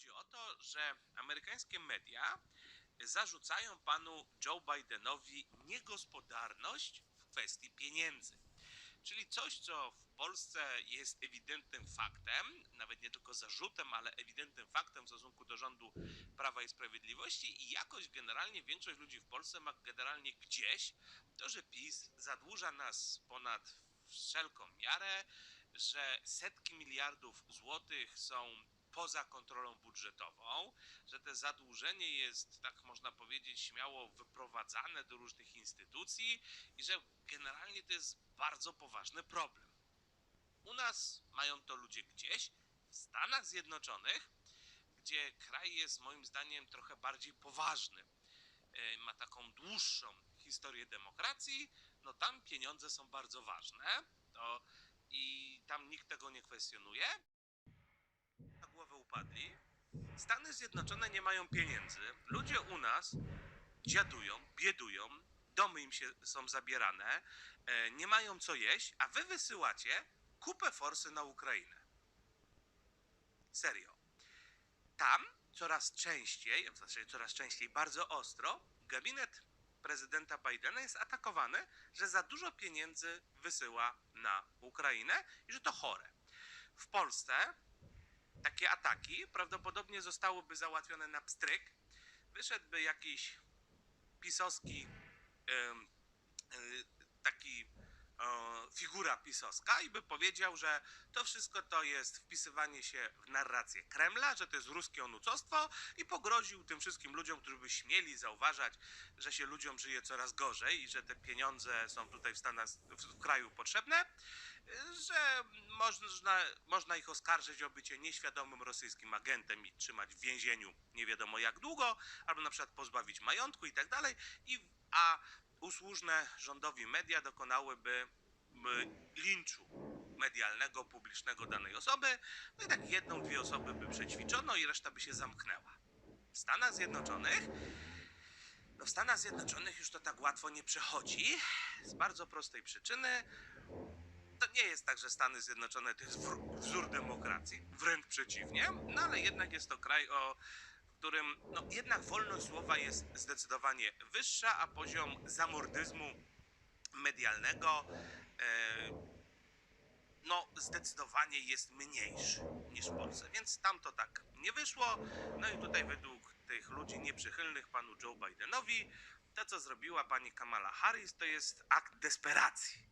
Chodzi o to, że amerykańskie media zarzucają panu Joe Bidenowi niegospodarność w kwestii pieniędzy. Czyli coś, co w Polsce jest ewidentnym faktem, nawet nie tylko zarzutem, ale ewidentnym faktem w stosunku do rządu Prawa i Sprawiedliwości i jakoś generalnie większość ludzi w Polsce ma generalnie gdzieś to, że PiS zadłuża nas ponad wszelką miarę, że setki miliardów złotych są poza kontrolą budżetową, że to zadłużenie jest, tak można powiedzieć, śmiało wyprowadzane do różnych instytucji i że generalnie to jest bardzo poważny problem. U nas mają to ludzie gdzieś, w Stanach Zjednoczonych, gdzie kraj jest moim zdaniem trochę bardziej poważny, e, ma taką dłuższą historię demokracji, no tam pieniądze są bardzo ważne to i tam nikt tego nie kwestionuje. Stany Zjednoczone nie mają pieniędzy. Ludzie u nas dziadują, biedują, domy im się są zabierane, e, nie mają co jeść, a wy wysyłacie kupę forsy na Ukrainę. Serio. Tam coraz częściej, zasadzie coraz częściej, bardzo ostro, gabinet prezydenta Bidena jest atakowany, że za dużo pieniędzy wysyła na Ukrainę i że to chore. W Polsce takie ataki prawdopodobnie zostałyby załatwione na pstryk. Wyszedłby jakiś pisowski y, taki e, figura pisowska i by powiedział, że to wszystko to jest wpisywanie się w narrację Kremla, że to jest ruskie onucostwo i pogroził tym wszystkim ludziom, którzy by śmieli zauważać, że się ludziom żyje coraz gorzej i że te pieniądze są tutaj w Stanach, w kraju potrzebne, że można, można ich oskarżyć o bycie nieświadomym rosyjskim agentem i trzymać w więzieniu nie wiadomo jak długo, albo na przykład pozbawić majątku i tak dalej, i, a usłużne rządowi media dokonałyby linczu medialnego, publicznego danej osoby, no i tak jedną, dwie osoby by przećwiczono i reszta by się zamknęła. W Stanach Zjednoczonych no w Stanach Zjednoczonych już to tak łatwo nie przechodzi z bardzo prostej przyczyny. To nie jest tak, że Stany Zjednoczone to jest wzór demokracji, wręcz przeciwnie, no ale jednak jest to kraj, o którym no, jednak wolność słowa jest zdecydowanie wyższa, a poziom zamordyzmu medialnego no, zdecydowanie jest mniejszy niż w Polsce, więc tam to tak nie wyszło. No i tutaj według tych ludzi nieprzychylnych panu Joe Bidenowi, to co zrobiła pani Kamala Harris to jest akt desperacji.